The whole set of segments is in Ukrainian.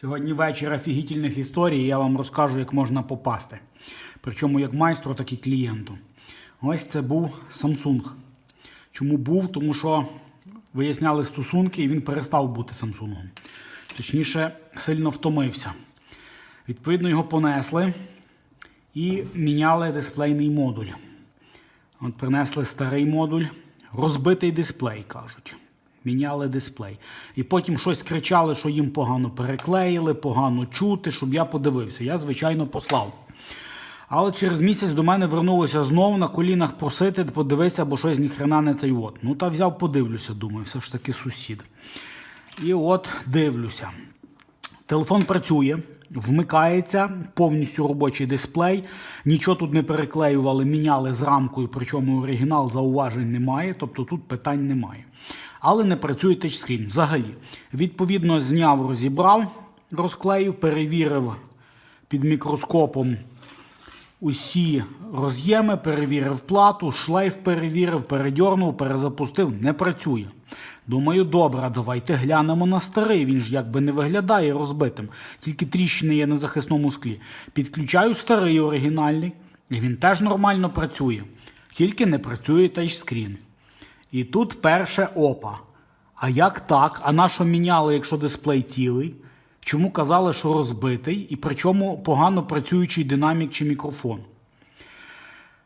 Сьогодні вечір офігітельних історій, я вам розкажу, як можна попасти. Причому як майстру, так і клієнту. Ось це був Samsung. Чому був? Тому що виясняли стосунки, і він перестав бути Samsung. Точніше, сильно втомився. Відповідно, його понесли і міняли дисплейний модуль. От принесли старий модуль, розбитий дисплей, кажуть. Міняли дисплей. І потім щось кричали, що їм погано переклеїли, погано чути, щоб я подивився. Я, звичайно, послав. Але через місяць до мене вернулося знову на колінах просити, подивися, бо щось ніхрена не той от. Ну та взяв, подивлюся, думаю, все ж таки сусід. І от дивлюся. Телефон працює, вмикається, повністю робочий дисплей. Нічого тут не переклеювали, міняли з рамкою, причому оригінал зауважень немає, тобто тут питань немає. Але не працює тачскрін взагалі. Відповідно, зняв, розібрав, розклеїв, перевірив під мікроскопом усі роз'єми, перевірив плату, шлейф перевірив, передьорнув, перезапустив, не працює. Думаю, добре, давайте глянемо на старий. Він ж якби не виглядає розбитим, тільки тріщини є на захисному склі. Підключаю старий оригінальний, і він теж нормально працює. Тільки не працює тачскрін. І тут перше опа. А як так? А на що міняли, якщо дисплей цілий? Чому казали, що розбитий, і причому погано працюючий динамік чи мікрофон?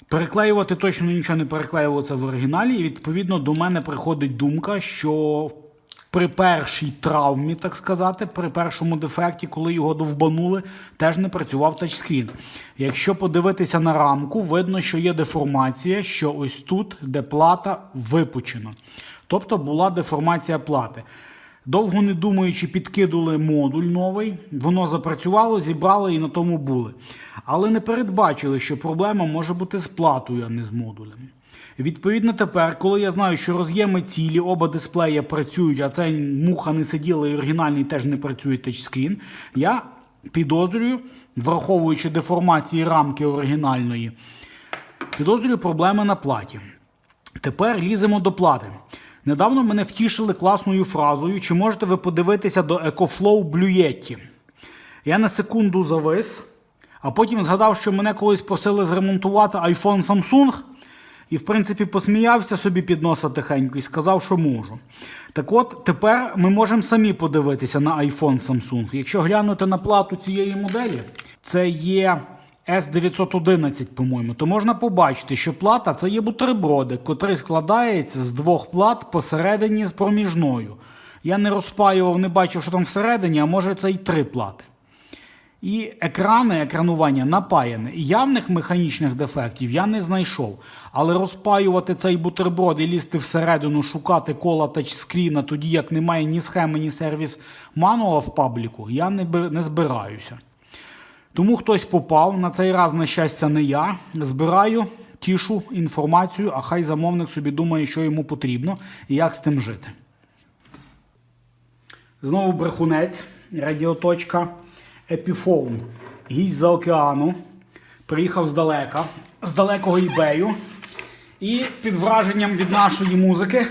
Переклеювати точно нічого не переклеювалося в оригіналі, і відповідно до мене приходить думка, що при першій травмі, так сказати, при першому дефекті, коли його довбанули, теж не працював тачскрін. Якщо подивитися на рамку, видно, що є деформація, що ось тут, де плата випучена. Тобто була деформація плати. Довго не думаючи, підкинули модуль новий, воно запрацювало, зібрали і на тому були. Але не передбачили, що проблема може бути з платою, а не з модулем. Відповідно, тепер, коли я знаю, що роз'єми цілі, оба дисплеї працюють, а цей муха не сиділа і оригінальний теж не працює тачскрін, я підозрюю, враховуючи деформації рамки оригінальної, підозрюю проблеми на платі. Тепер ліземо до плати. Недавно мене втішили класною фразою, чи можете ви подивитися до EcoFlow Yeti. Я на секунду завис, а потім згадав, що мене колись просили зремонтувати iPhone Samsung, і, в принципі, посміявся собі під носа тихенько і сказав, що можу. Так от, тепер ми можемо самі подивитися на iPhone Samsung. Якщо глянути на плату цієї моделі, це є S911, по-моєму, то можна побачити, що плата це є бутербродик, котрий складається з двох плат посередині з проміжною. Я не розпаював, не бачив, що там всередині, а може це й три плати. І екрани, екранування напаяне. Явних механічних дефектів я не знайшов. Але розпаювати цей бутерброд і лізти всередину, шукати кола тачскріна, тоді як немає ні схеми, ні сервіс мануала в пабліку, я не збираюся. Тому хтось попав, на цей раз, на щастя, не я. Збираю, тішу інформацію, а хай замовник собі думає, що йому потрібно і як з тим жити. Знову брехунець, радіоточка, Епіфоун. Гість за океану. Приїхав здалека, з далекого ібею. І під враженням від нашої музики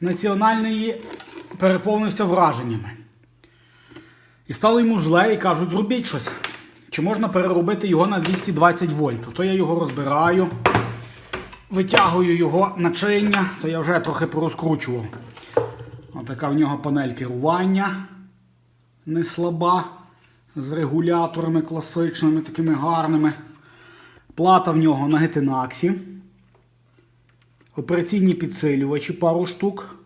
національної переповнився враженнями. І стало йому зле і кажуть, зробіть щось. Чи можна переробити його на 220 вольт? То я його розбираю, витягую його начиння, то я вже трохи порозкручував. Отака в нього панель керування не слаба, з регуляторами класичними, такими гарними. Плата в нього на гетинаксі. Операційні підсилювачі пару штук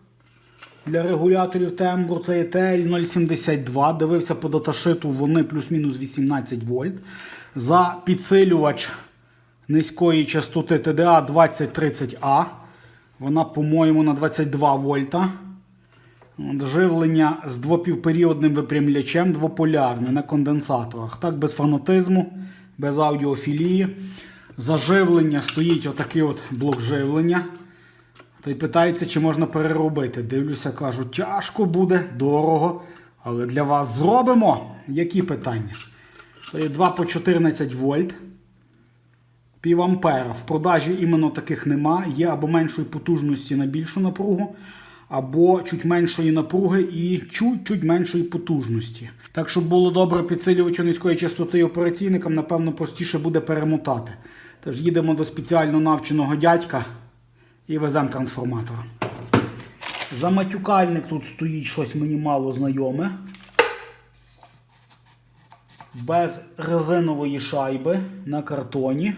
для регуляторів тембру. Це є TL 072. Дивився по даташиту, вони плюс-мінус 18 вольт. За підсилювач низької частоти TDA 2030A. Вона, по-моєму, на 22 вольта. Живлення з двопівперіодним випрямлячем двополярне на конденсаторах. Так, без фанатизму, без аудіофілії. За живлення стоїть отакий от блок живлення. Та й питається, чи можна переробити. Дивлюся, кажу, тяжко буде, дорого. Але для вас зробимо. Які питання? Це є 2 по 14 вольт. Пів ампера. В продажі іменно таких нема. Є або меншої потужності на більшу напругу, або чуть меншої напруги і чуть-чуть меншої потужності. Так, щоб було добре підсилювачу низької частоти операційникам, напевно, простіше буде перемотати. Тож їдемо до спеціально навченого дядька і веземо трансформатор. Заматюкальник тут стоїть щось мені мало знайоме. Без резинової шайби на картоні.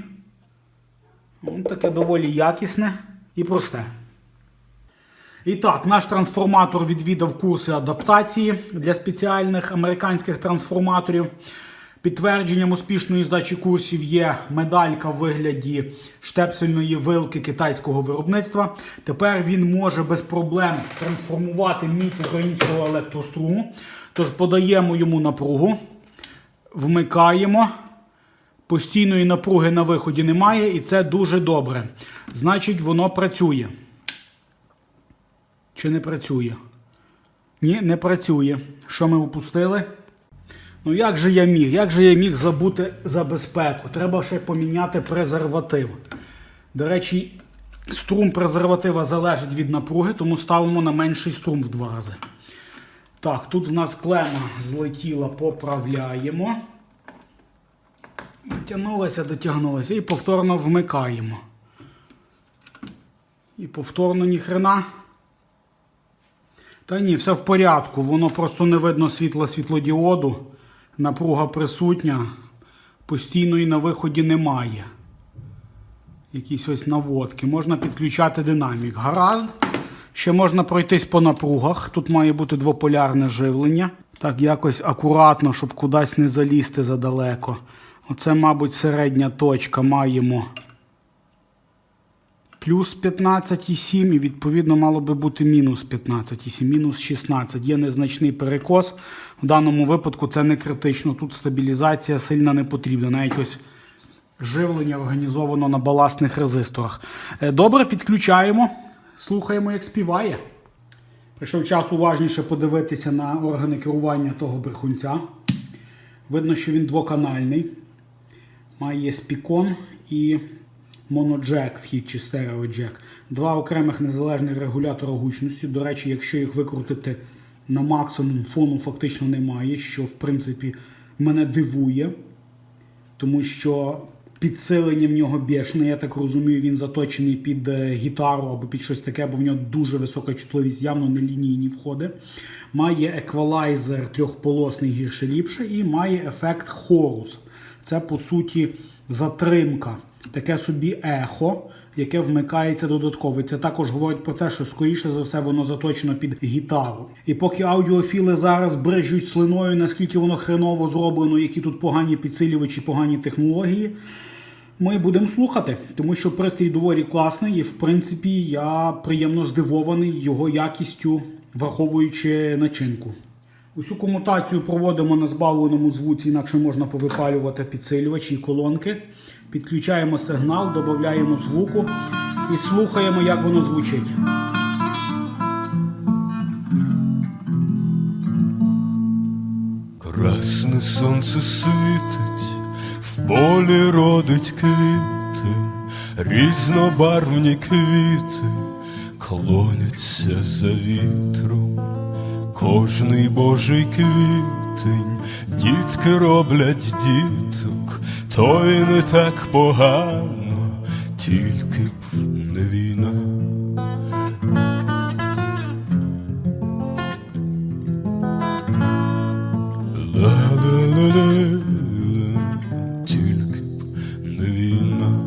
Ось таке доволі якісне і просте. І так, наш трансформатор відвідав курси адаптації для спеціальних американських трансформаторів. Підтвердженням успішної здачі курсів є медалька в вигляді штепсельної вилки китайського виробництва. Тепер він може без проблем трансформувати міць українського електроструму. Тож подаємо йому напругу, вмикаємо. Постійної напруги на виході немає, і це дуже добре. Значить, воно працює. Чи не працює? Ні, не працює. Що ми упустили? Ну як же я міг? Як же я міг забути за безпеку? Треба ще поміняти презерватив. До речі, струм презерватива залежить від напруги, тому ставимо на менший струм в два рази. Так, тут в нас клема злетіла, поправляємо. Дотягнулася, дотягнулася. І повторно вмикаємо. І повторно ніхрена. Та ні, все в порядку. Воно просто не видно світла світлодіоду. Напруга присутня. Постійної на виході немає. Якісь ось наводки. Можна підключати динамік. Гаразд. Ще можна пройтись по напругах. Тут має бути двополярне живлення. Так, якось акуратно, щоб кудись не залізти задалеко. Оце, мабуть, середня точка маємо плюс 15,7 і відповідно мало би бути мінус 15,7, мінус 16. Є незначний перекос. В даному випадку це не критично. Тут стабілізація сильно не потрібна. Навіть ось живлення організовано на баластних резисторах. Е, Добре, підключаємо, слухаємо, як співає. Прийшов час уважніше подивитися на органи керування того брехунця. Видно, що він двоканальний. Має спікон і моноджек, вхід чи стереоджек. Два окремих незалежних регулятора гучності. До речі, якщо їх викрутити на максимум, фону фактично немає, що в принципі мене дивує, тому що підсилення в нього бешене, я так розумію, він заточений під е, гітару або під щось таке, бо в нього дуже висока чутливість, явно не лінійні входи. Має еквалайзер трьохполосний гірше ліпше і має ефект хорус. Це по суті затримка, таке собі ехо, яке вмикається додатково. Це також говорить про те, що скоріше за все воно заточено під гітару. І поки аудіофіли зараз брежуть слиною, наскільки воно хреново зроблено, які тут погані підсилювачі, погані технології. Ми будемо слухати, тому що пристрій доволі класний, і в принципі я приємно здивований його якістю, враховуючи начинку. Усю комутацію проводимо на збавленому звуці, інакше можна повипалювати підсилювачі і колонки. Підключаємо сигнал, додаємо звуку і слухаємо, як воно звучить. Красне сонце світить, в полі родить квіти, різнобарвні квіти клоняться за вітром, кожний божий квітень, дітки роблять діток, то й не так погано, тільки б не війна. Ла-ла-ла-ла, тільки б не війна,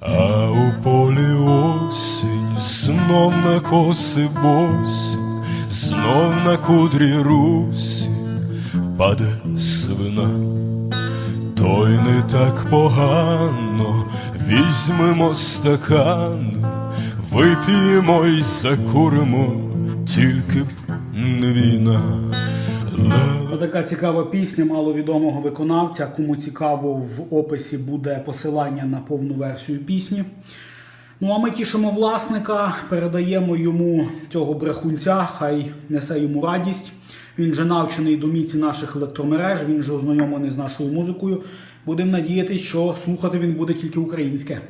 а у полі осінь знов на коси босі, знов на кудрі русі паде свина, то й не так погано, візьмемо стакан, вип'ємо й закуримо, тільки б не війна. Така цікава пісня маловідомого виконавця. Кому цікаво, в описі буде посилання на повну версію пісні. Ну а ми тішимо власника, передаємо йому цього брехунця, хай несе йому радість. Він вже навчений до міці наших електромереж, він вже ознайомлений з нашою музикою. Будемо надіятися, що слухати він буде тільки українське.